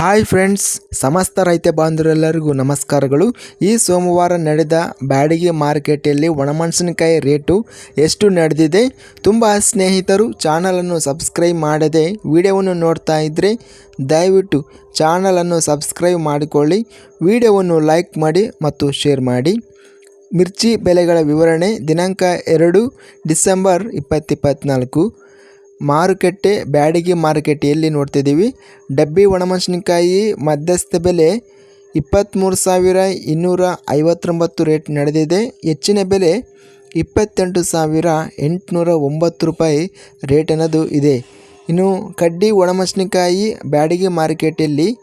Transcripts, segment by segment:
Hi friends, ಸಮಸ್ತ ರೈತ ಬಾಂಧವರೆಲ್ಲರಿಗೂ ನಮಸ್ಕಾರಗಳು. ಈ ಸೋಮವಾರ ನಡೆದ ಬ್ಯಾಡಿಗೆ ಮಾರ್ಕೆಟಲ್ಲಿ ಒಣಮೆಣಸಿನಕಾಯಿ ರೇಟು ಎಷ್ಟು ನಡೆದಿದೆ? ತುಂಬ ಸ್ನೇಹಿತರು ಚಾನಲನ್ನು ಸಬ್ಸ್ಕ್ರೈಬ್ ಮಾಡದೆ ವಿಡಿಯೋವನ್ನು ನೋಡ್ತಾ ಇದ್ದರೆ ದಯವಿಟ್ಟು ಚಾನಲನ್ನು ಸಬ್ಸ್ಕ್ರೈಬ್ ಮಾಡಿಕೊಳ್ಳಿ. ವಿಡಿಯೋವನ್ನು ಲೈಕ್ ಮಾಡಿ ಮತ್ತು ಶೇರ್ ಮಾಡಿ. ಮಿರ್ಚಿ ಬೆಲೆಗಳ ವಿವರಣೆ ದಿನಾಂಕ ಎರಡು ಡಿಸೆಂಬರ್ ಇಪ್ಪತ್ತಿಪ್ಪತ್ನಾಲ್ಕು ಮಾರುಕಟ್ಟೆ, ಬ್ಯಾಡಗಿ ಮಾರುಕಟ್ಟೆಯಲ್ಲಿ ನೋಡ್ತಿದ್ದೀವಿ. ಡಬ್ಬಿ ಒಣಮೆಣಸಿನಕಾಯಿ ಮಧ್ಯಸ್ಥ ಬೆಲೆ ಇಪ್ಪತ್ತ್ಮೂರು ಸಾವಿರ ಇನ್ನೂರ ಐವತ್ತೊಂಬತ್ತು ರೇಟ್ ನಡೆದಿದೆ. ಹೆಚ್ಚಿನ ಬೆಲೆ ಇಪ್ಪತ್ತೆಂಟು ಸಾವಿರ ಎಂಟುನೂರ ಒಂಬತ್ತು ರೂಪಾಯಿ ರೇಟ್ ಅನ್ನೋದು ಇದೆ. ಇನ್ನು ಕಡ್ಡಿ ಒಣಮೆಣಸಿನಕಾಯಿ ಬ್ಯಾಡಗಿ ಮಾರುಕಟ್ಟೆಯಲ್ಲಿ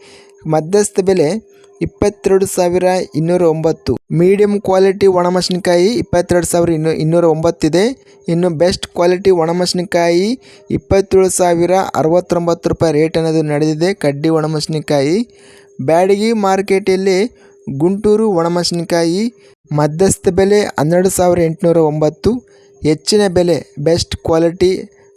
ಮಧ್ಯಸ್ಥ ಬೆಲೆ ಇಪ್ಪತ್ತೆರಡು ಸಾವಿರ ಇನ್ನೂರ ಒಂಬತ್ತು. ಮೀಡಿಯಂ ಕ್ವಾಲಿಟಿ ಒಣಮೆಣಸಿನಕಾಯಿ ಇಪ್ಪತ್ತೆರಡು ಸಾವಿರ ಇನ್ನೂ ಇನ್ನೂರ ಒಂಬತ್ತಿದೆ ಇನ್ನು ಬೆಸ್ಟ್ ಕ್ವಾಲಿಟಿ ಒಣಮೆಣಸಿನಕಾಯಿ ಇಪ್ಪತ್ತೇಳು ಸಾವಿರ ಅರವತ್ತೊಂಬತ್ತು ರೂಪಾಯಿ ರೇಟ್ ಅನ್ನೋದು ನಡೆದಿದೆ. ಕಡ್ಡಿ ಒಣಮೆಣಸಿನಕಾಯಿ. ಬ್ಯಾಡಗಿ ಮಾರ್ಕೆಟಲ್ಲಿ ಗುಂಟೂರು ಒಣಮೆಣಸಿನಕಾಯಿ ಮಧ್ಯಸ್ಥ ಬೆಲೆ ಹನ್ನೆರಡು ಸಾವಿರ ಎಂಟುನೂರ ಒಂಬತ್ತು. ಹೆಚ್ಚಿನ ಬೆಲೆ ಬೆಸ್ಟ್ ಕ್ವಾಲಿಟಿ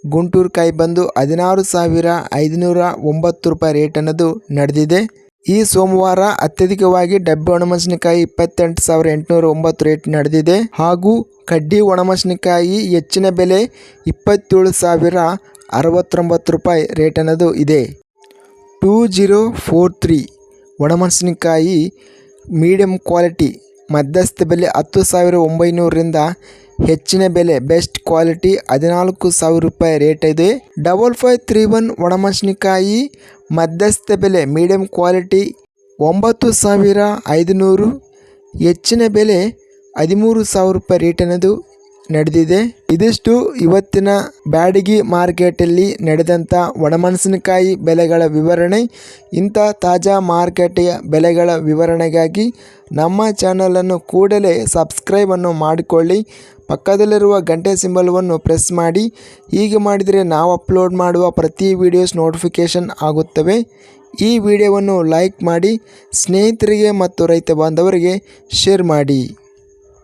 ಗುಂಟೂರು ಕಾಯಿ ಬಂದು ಹದಿನಾರು ಸಾವಿರ ಐದುನೂರ ಒಂಬತ್ತು ರೂಪಾಯಿ ರೇಟ್ ಅನ್ನೋದು ನಡೆದಿದೆ. ಈ ಸೋಮವಾರ ಅತ್ಯಧಿಕವಾಗಿ ಡಬ್ಬಿ ಒಣಮೆಣಸಿನಕಾಯಿ ಇಪ್ಪತ್ತೆಂಟು ಸಾವಿರ ಎಂಟುನೂರ ಒಂಬತ್ತು ರೇಟ್ ನಡೆದಿದೆ ಹಾಗೂ ಕಡ್ಡಿ ಒಣಮೆಣಸಿನಕಾಯಿ ಹೆಚ್ಚಿನ ಬೆಲೆ ಇಪ್ಪತ್ತೇಳು ಸಾವಿರ ಅರವತ್ತೊಂಬತ್ತು ರೂಪಾಯಿ ರೇಟ್ ಅನ್ನೋದು ಇದೆ. ಟೂ ಜೀರೋ ಫೋರ್ ತ್ರೀ ಒಣಮೆಣಸಿನಕಾಯಿ ಮೀಡಿಯಂ ಕ್ವಾಲಿಟಿ ಮಧ್ಯಸ್ಥ ಬೆಲೆ ಹತ್ತು ಸಾವಿರ ಒಂಬೈನೂರರಿಂದ ಹೆಚ್ಚಿನ ಬೆಲೆ ಬೆಸ್ಟ್ ಕ್ವಾಲಿಟಿ ಹದಿನಾಲ್ಕು ಸಾವಿರ ರೂಪಾಯಿ ರೇಟ್ ಇದೆ. ಡಬಲ್ ಫೈವ್ ತ್ರೀ ಒನ್ ಒಣಮೆಣಸಿನಕಾಯಿ ಮಧ್ಯಸ್ಥ ಬೆಲೆ ಮೀಡಿಯಂ ಕ್ವಾಲಿಟಿ ಒಂಬತ್ತು ಸಾವಿರ ಐದುನೂರು ಹೆಚ್ಚಿನ ಬೆಲೆ ಹದಿಮೂರು ಸಾವಿರ ರೂಪಾಯಿ ರೇಟ್ ಅನ್ನೋದು ನಡೆದಿದೆ. ಇದಿಷ್ಟು ಇವತ್ತಿನ ಬ್ಯಾಡಗಿ ಮಾರ್ಕೆಟಲ್ಲಿ ನಡೆದಂಥ ಒಣಮೆಣಸಿನಕಾಯಿ ಬೆಲೆಗಳ ವಿವರಣೆ. ಇಂಥ ತಾಜಾ ಮಾರುಕಟ್ಟೆಯ ಬೆಲೆಗಳ ವಿವರಣೆಗಾಗಿ ನಮ್ಮ ಚಾನಲನ್ನು ಕೂಡಲೇ ಸಬ್ಸ್ಕ್ರೈಬನ್ನು ಮಾಡಿಕೊಳ್ಳಿ. ಪಕ್ಕದಲ್ಲಿರುವ ಗಂಟೆ ಸಿಂಬಲ್ವನ್ನು ಪ್ರೆಸ್ ಮಾಡಿ. ಹೀಗೆ ಮಾಡಿದರೆ ನಾವು ಅಪ್ಲೋಡ್ ಮಾಡುವ ಪ್ರತಿ ವಿಡಿಯೋಸ್ ನೋಟಿಫಿಕೇಷನ್ ಆಗುತ್ತವೆ. ಈ ವಿಡಿಯೋವನ್ನು ಲೈಕ್ ಮಾಡಿ, ಸ್ನೇಹಿತರಿಗೆ ಮತ್ತು ರೈತ ಬಾಂಧವರಿಗೆ ಶೇರ್ ಮಾಡಿ.